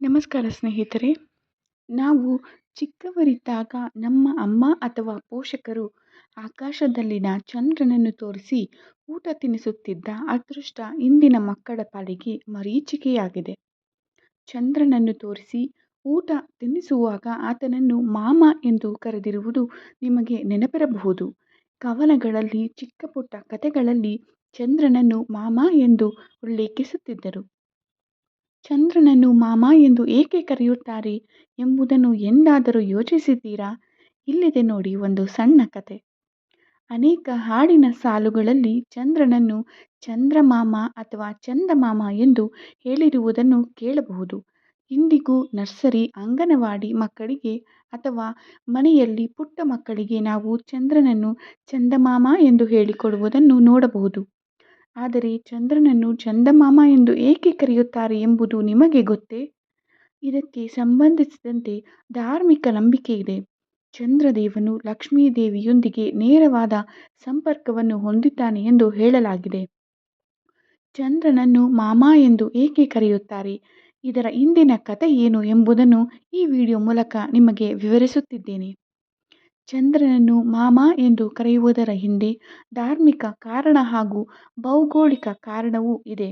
ನಮಸ್ಕಾರ ಸ್ನೇಹಿತರೆ. ನಾವು ಚಿಕ್ಕವರಿದ್ದಾಗ ನಮ್ಮ ಅಮ್ಮ ಅಥವಾ ಪೋಷಕರು ಆಕಾಶದಲ್ಲಿನ ಚಂದ್ರನನ್ನು ತೋರಿಸಿ ಊಟ ತಿನ್ನಿಸುತ್ತಿದ್ದ ಅದೃಷ್ಟ ಇಂದಿನ ಮಕ್ಕಳ ಪಾಲಿಗೆ ಮರೀಚಿಕೆಯಾಗಿದೆ. ಚಂದ್ರನನ್ನು ತೋರಿಸಿ ಊಟ ತಿನ್ನಿಸುವಾಗ ಆತನನ್ನು ಮಾಮ ಎಂದು ಕರೆದಿರುವುದು ನಿಮಗೆ ನೆನಪಿರಬಹುದು. ಕವನಗಳಲ್ಲಿ, ಚಿಕ್ಕ ಪುಟ್ಟ ಕಥೆಗಳಲ್ಲಿ ಚಂದ್ರನನ್ನು ಮಾಮ ಎಂದು ಉಲ್ಲೇಖಿಸುತ್ತಿದ್ದರು. ಚಂದ್ರನನ್ನು ಮಾಮ ಎಂದು ಏಕೆ ಕರೆಯುತ್ತಾರೆ ಎಂಬುದನ್ನು ಎಂದಾದರೂ ಯೋಚಿಸಿದ್ದೀರಾ? ಇಲ್ಲಿದೆ ನೋಡಿ ಒಂದು ಸಣ್ಣ ಕತೆ ಅನೇಕ ಹಾಡಿನ ಸಾಲುಗಳಲ್ಲಿ ಚಂದ್ರನನ್ನು ಚಂದ್ರಮಾಮ ಅಥವಾ ಚಂದಮಾಮ ಎಂದು ಹೇಳಿರುವುದನ್ನು ಕೇಳಬಹುದು. ಇಂದಿಗೂ ನರ್ಸರಿ, ಅಂಗನವಾಡಿ ಮಕ್ಕಳಿಗೆ ಅಥವಾ ಮನೆಯಲ್ಲಿ ಪುಟ್ಟ ಮಕ್ಕಳಿಗೆ ನಾವು ಚಂದ್ರನನ್ನು ಚಂದಮಾಮ ಎಂದು ಹೇಳಿಕೊಡುವುದನ್ನು ನೋಡಬಹುದು. ಆದರೆ ಚಂದ್ರನನ್ನು ಚಂದಮಾಮ ಎಂದು ಏಕೆ ಕರೆಯುತ್ತಾರೆ ಎಂಬುದು ನಿಮಗೆ ಗೊತ್ತೇ? ಇದಕ್ಕೆ ಸಂಬಂಧಿಸಿದಂತೆ ಧಾರ್ಮಿಕ ನಂಬಿಕೆ ಇದೆ. ಚಂದ್ರದೇವನು ಲಕ್ಷ್ಮೀದೇವಿಯೊಂದಿಗೆ ನೇರವಾದ ಸಂಪರ್ಕವನ್ನು ಹೊಂದಿದ್ದಾನೆ ಎಂದು ಹೇಳಲಾಗಿದೆ. ಚಂದ್ರನನ್ನು ಮಾಮ ಎಂದು ಏಕೆ ಕರೆಯುತ್ತಾರೆ? ಇದರ ಹಿಂದಿನ ಕತೆ ಏನು ಎಂಬುದನ್ನು ಈ ವಿಡಿಯೋ ಮೂಲಕ ನಿಮಗೆ ವಿವರಿಸುತ್ತಿದ್ದೇನೆ. ಚಂದ್ರನನ್ನು ಮಾಮ ಎಂದು ಕರೆಯುವುದರ ಹಿಂದೆ ಧಾರ್ಮಿಕ ಕಾರಣ ಹಾಗೂ ಭೌಗೋಳಿಕ ಕಾರಣವೂ ಇದೆ.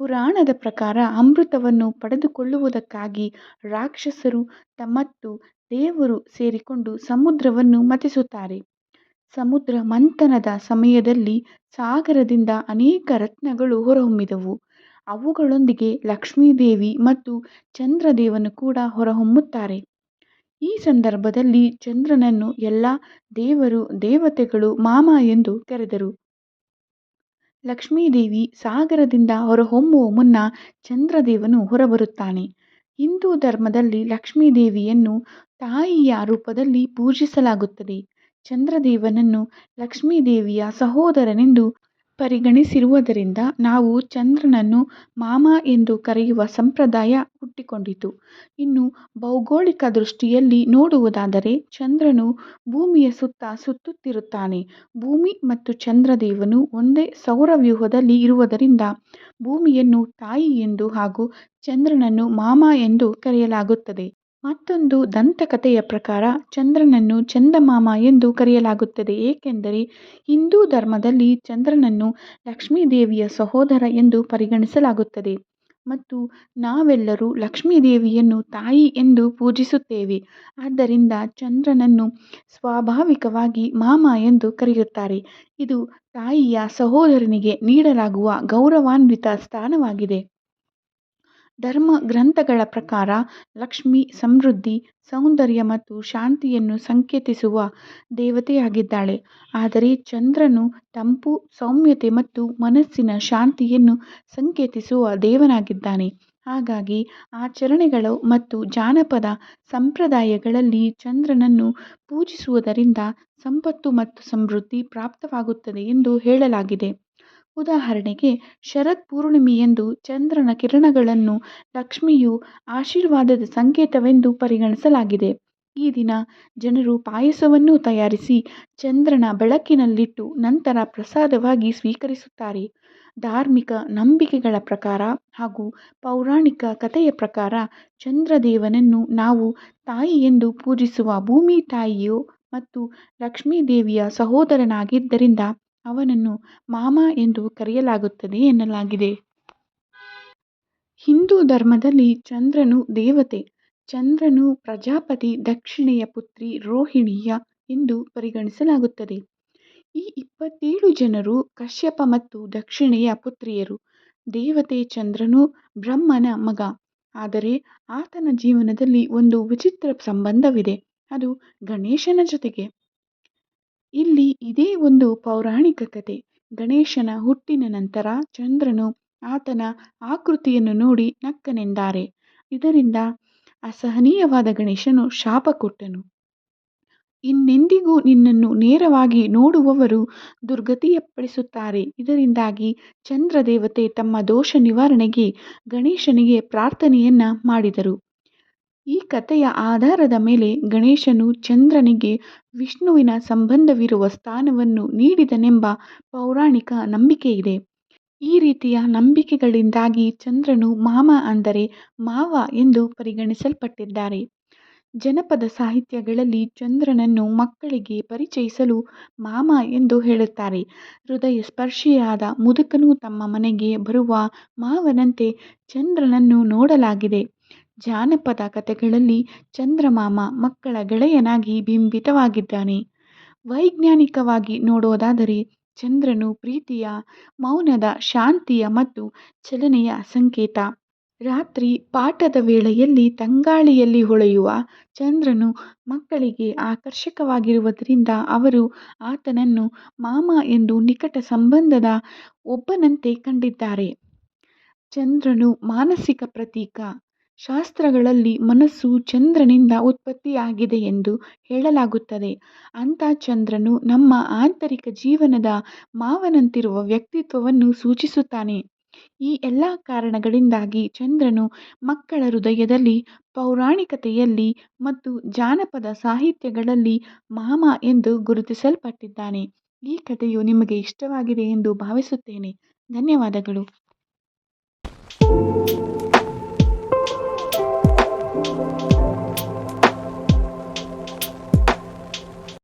ಪುರಾಣದ ಪ್ರಕಾರ ಅಮೃತವನ್ನು ಪಡೆದುಕೊಳ್ಳುವುದಕ್ಕಾಗಿ ರಾಕ್ಷಸರು ತಮ್ಮತ್ತು ದೇವರು ಸೇರಿಕೊಂಡು ಸಮುದ್ರವನ್ನು ಮತಿಸುತ್ತಾರೆ. ಸಮುದ್ರ ಮಂಥನದ ಸಮಯದಲ್ಲಿ ಸಾಗರದಿಂದ ಅನೇಕ ರತ್ನಗಳು ಹೊರಹೊಮ್ಮಿದವು. ಅವುಗಳೊಂದಿಗೆ ಲಕ್ಷ್ಮೀದೇವಿ ಮತ್ತು ಚಂದ್ರದೇವನು ಕೂಡ ಹೊರಹೊಮ್ಮುತ್ತಾರೆ. ಈ ಸಂದರ್ಭದಲ್ಲಿ ಚಂದ್ರನನ್ನು ಎಲ್ಲ ದೇವರು, ದೇವತೆಗಳು ಮಾಮ ಎಂದು ಕರೆದರು. ಲಕ್ಷ್ಮೀದೇವಿ ಸಾಗರದಿಂದ ಹೊರಹೊಮ್ಮುವ ಮುನ್ನ ಚಂದ್ರದೇವನು ಹೊರಬರುತ್ತಾನೆ. ಹಿಂದೂ ಧರ್ಮದಲ್ಲಿ ಲಕ್ಷ್ಮೀದೇವಿಯನ್ನು ತಾಯಿಯ ರೂಪದಲ್ಲಿ ಪೂಜಿಸಲಾಗುತ್ತದೆ. ಚಂದ್ರದೇವನನ್ನು ಲಕ್ಷ್ಮೀದೇವಿಯ ಸಹೋದರನೆಂದು ಪರಿಗಣಿಸಿರುವುದರಿಂದ ನಾವು ಚಂದ್ರನನ್ನು ಮಾಮ ಎಂದು ಕರೆಯುವ ಸಂಪ್ರದಾಯ ಹುಟ್ಟಿಕೊಂಡಿತು. ಇನ್ನು ಭೌಗೋಳಿಕ ದೃಷ್ಟಿಯಲ್ಲಿ ನೋಡುವುದಾದರೆ ಚಂದ್ರನು ಭೂಮಿಯ ಸುತ್ತ ಸುತ್ತುತ್ತಿರುತ್ತಾನೆ. ಭೂಮಿ ಮತ್ತು ಚಂದ್ರದೇವನು ಒಂದೇ ಸೌರವ್ಯೂಹದಲ್ಲಿ ಇರುವುದರಿಂದ ಭೂಮಿಯನ್ನು ತಾಯಿ ಎಂದು ಹಾಗೂ ಚಂದ್ರನನ್ನು ಮಾಮ ಎಂದು ಕರೆಯಲಾಗುತ್ತದೆ. ಮತ್ತೊಂದು ದಂತಕಥೆಯ ಪ್ರಕಾರ ಚಂದ್ರನನ್ನು ಚಂದಮಾಮ ಎಂದು ಕರೆಯಲಾಗುತ್ತದೆ. ಏಕೆಂದರೆ ಹಿಂದೂ ಧರ್ಮದಲ್ಲಿ ಚಂದ್ರನನ್ನು ಲಕ್ಷ್ಮೀದೇವಿಯ ಸಹೋದರ ಎಂದು ಪರಿಗಣಿಸಲಾಗುತ್ತದೆ. ಮತ್ತು ನಾವೆಲ್ಲರೂ ಲಕ್ಷ್ಮೀದೇವಿಯನ್ನು ತಾಯಿ ಎಂದು ಪೂಜಿಸುತ್ತೇವೆ. ಆದ್ದರಿಂದ ಚಂದ್ರನನ್ನು ಸ್ವಾಭಾವಿಕವಾಗಿ ಮಾಮ ಎಂದು ಕರೆಯುತ್ತಾರೆ. ಇದು ತಾಯಿಯ ಸಹೋದರನಿಗೆ ನೀಡಲಾಗುವ ಗೌರವಾನ್ವಿತ ಸ್ಥಾನವಾಗಿದೆ. ಧರ್ಮ ಗ್ರಂಥಗಳ ಪ್ರಕಾರ ಲಕ್ಷ್ಮಿ, ಸಮೃದ್ಧಿ, ಸೌಂದರ್ಯ ಮತ್ತು ಶಾಂತಿಯನ್ನು ಸಂಕೇತಿಸುವ ದೇವತೆಯಾಗಿದ್ದಾಳೆ. ಆದರೆ ಚಂದ್ರನು ತಂಪು, ಸೌಮ್ಯತೆ ಮತ್ತು ಮನಸ್ಸಿನ ಶಾಂತಿಯನ್ನು ಸಂಕೇತಿಸುವ ದೇವನಾಗಿದ್ದಾನೆ. ಹಾಗಾಗಿ ಆಚರಣೆಗಳು ಮತ್ತು ಜಾನಪದ ಸಂಪ್ರದಾಯಗಳಲ್ಲಿ ಚಂದ್ರನನ್ನು ಪೂಜಿಸುವುದರಿಂದ ಸಂಪತ್ತು ಮತ್ತು ಸಮೃದ್ಧಿ ಪ್ರಾಪ್ತವಾಗುತ್ತದೆ ಎಂದು ಹೇಳಲಾಗಿದೆ. ಉದಾಹರಣೆಗೆ, ಶರತ್ ಪೂರ್ಣಿಮೆಯಂದು ಚಂದ್ರನ ಕಿರಣಗಳನ್ನು ಲಕ್ಷ್ಮಿಯು ಆಶೀರ್ವಾದದ ಸಂಕೇತವೆಂದು ಪರಿಗಣಿಸಲಾಗಿದೆ. ಈ ದಿನ ಜನರು ಪಾಯಸವನ್ನು ತಯಾರಿಸಿ ಚಂದ್ರನ ಬೆಳಕಿನಲ್ಲಿಟ್ಟು ನಂತರ ಪ್ರಸಾದವಾಗಿ ಸ್ವೀಕರಿಸುತ್ತಾರೆ. ಧಾರ್ಮಿಕ ನಂಬಿಕೆಗಳ ಪ್ರಕಾರ ಹಾಗೂ ಪೌರಾಣಿಕ ಕಥೆಯ ಪ್ರಕಾರ ಚಂದ್ರದೇವನನ್ನು ನಾವು ತಾಯಿ ಎಂದು ಪೂಜಿಸುವ ಭೂಮಿ ತಾಯಿಯು ಮತ್ತು ಲಕ್ಷ್ಮೀದೇವಿಯ ಸಹೋದರನಾಗಿದ್ದರಿಂದ ಅವನನ್ನು ಮಾಮ ಎಂದು ಕರೆಯಲಾಗುತ್ತದೆ ಎನ್ನಲಾಗಿದೆ. ಹಿಂದೂ ಧರ್ಮದಲ್ಲಿ ಚಂದ್ರನು ದೇವತೆ, ಚಂದ್ರನು ಪ್ರಜಾಪತಿ, ದಕ್ಷಿಣೆಯ ಪುತ್ರಿ ರೋಹಿಣಿಯ ಎಂದು ಪರಿಗಣಿಸಲಾಗುತ್ತದೆ. ಈ ಇಪ್ಪತ್ತೇಳು ಜನರು ಕಶ್ಯಪ ಮತ್ತು ದಕ್ಷಿಣೆಯ ಪುತ್ರಿಯರು. ದೇವತೆ ಚಂದ್ರನು ಬ್ರಹ್ಮನ ಮಗ. ಆದರೆ ಆತನ ಜೀವನದಲ್ಲಿ ಒಂದು ವಿಚಿತ್ರ ಸಂಬಂಧವಿದೆ. ಅದು ಗಣೇಶನ ಜೊತೆಗೆ. ಇಲ್ಲಿ ಇದೇ ಒಂದು ಪೌರಾಣಿಕ ಕಥೆ ಗಣೇಶನ ಹುಟ್ಟಿನ ನಂತರ ಚಂದ್ರನು ಆತನ ಆಕೃತಿಯನ್ನು ನೋಡಿ ನಕ್ಕನೆಂದಾರೆ. ಇದರಿಂದ ಅಸಹನೀಯವಾದ ಗಣೇಶನು ಶಾಪ ಕೊಟ್ಟನು. ಇನ್ನೆಂದಿಗೂ ನಿನ್ನನ್ನು ನೇರವಾಗಿ ನೋಡುವವರು ದುರ್ಗತಿಯಪ್ಪಡಿಸುತ್ತಾರೆ ಇದರಿಂದಾಗಿ ಚಂದ್ರದೇವತೆ ತಮ್ಮ ದೋಷ ನಿವಾರಣೆಗೆ ಗಣೇಶನಿಗೆ ಪ್ರಾರ್ಥನೆಯನ್ನ ಮಾಡಿದರು. ಈ ಕಥೆಯ ಆಧಾರದ ಮೇಲೆ ಗಣೇಶನು ಚಂದ್ರನಿಗೆ ವಿಷ್ಣುವಿನ ಸಂಬಂಧವಿರುವ ಸ್ಥಾನವನ್ನು ನೀಡಿದನೆಂಬ ಪೌರಾಣಿಕ ನಂಬಿಕೆಯಿದೆ. ಈ ರೀತಿಯ ನಂಬಿಕೆಗಳಿಂದಾಗಿ ಚಂದ್ರನು ಮಾಮ ಅಂದರೆ ಮಾವ ಎಂದು ಪರಿಗಣಿಸಲ್ಪಟ್ಟಿದ್ದಾರೆ. ಜನಪದ ಸಾಹಿತ್ಯಗಳಲ್ಲಿ ಚಂದ್ರನನ್ನು ಮಕ್ಕಳಿಗೆ ಪರಿಚಯಿಸಲು ಮಾಮ ಎಂದು ಹೇಳುತ್ತಾರೆ. ಹೃದಯ ಸ್ಪರ್ಶಿಯಾದ ಮುದುಕನು ತಮ್ಮ ಮನೆಗೆ ಬರುವ ಮಾವನಂತೆ ಚಂದ್ರನನ್ನು ನೋಡಲಾಗಿದೆ. ಜಾನಪದ ಕಥೆಗಳಲ್ಲಿ ಚಂದ್ರಮಾಮ ಮಕ್ಕಳ ಗೆಳೆಯನಾಗಿ ಬಿಂಬಿತವಾಗಿದ್ದಾನೆ. ವೈಜ್ಞಾನಿಕವಾಗಿ ನೋಡೋದಾದರೆ ಚಂದ್ರನು ಪ್ರೀತಿಯ, ಮೌನದ, ಶಾಂತಿಯ ಮತ್ತು ಚಲನೆಯ ಸಂಕೇತ. ರಾತ್ರಿ ಪಾಠದ ವೇಳೆಯಲ್ಲಿ ತಂಗಾಳಿಯಲ್ಲಿ ಹೊಳೆಯುವ ಚಂದ್ರನು ಮಕ್ಕಳಿಗೆ ಆಕರ್ಷಕವಾಗಿರುವುದರಿಂದ ಅವರು ಆತನನ್ನು ಮಾಮ ಎಂದು ನಿಕಟ ಸಂಬಂಧದ ಒಬ್ಬನಂತೆ ಕಂಡಿದ್ದಾರೆ. ಚಂದ್ರನು ಮಾನಸಿಕ ಪ್ರತೀಕ. ಶಾಸ್ತ್ರಗಳಲ್ಲಿ ಮನಸ್ಸು ಚಂದ್ರನಿಂದ ಉತ್ಪತ್ತಿಯಾಗಿದೆ ಎಂದು ಹೇಳಲಾಗುತ್ತದೆ. ಅಂಥ ಚಂದ್ರನು ನಮ್ಮ ಆಂತರಿಕ ಜೀವನದ ಮಾವನಂತಿರುವ ವ್ಯಕ್ತಿತ್ವವನ್ನು ಸೂಚಿಸುತ್ತಾನೆ. ಈ ಎಲ್ಲ ಕಾರಣಗಳಿಂದಾಗಿ ಚಂದ್ರನು ಮಕ್ಕಳ ಹೃದಯದಲ್ಲಿ, ಪೌರಾಣಿಕತೆಯಲ್ಲಿ ಮತ್ತು ಜಾನಪದ ಸಾಹಿತ್ಯಗಳಲ್ಲಿ ಮಾಮ ಎಂದು ಗುರುತಿಸಲ್ಪಟ್ಟಿದ್ದಾನೆ. ಈ ಕಥೆಯು ನಿಮಗೆ ಇಷ್ಟವಾಗಿದೆ ಎಂದು ಭಾವಿಸುತ್ತೇನೆ. ಧನ್ಯವಾದಗಳು.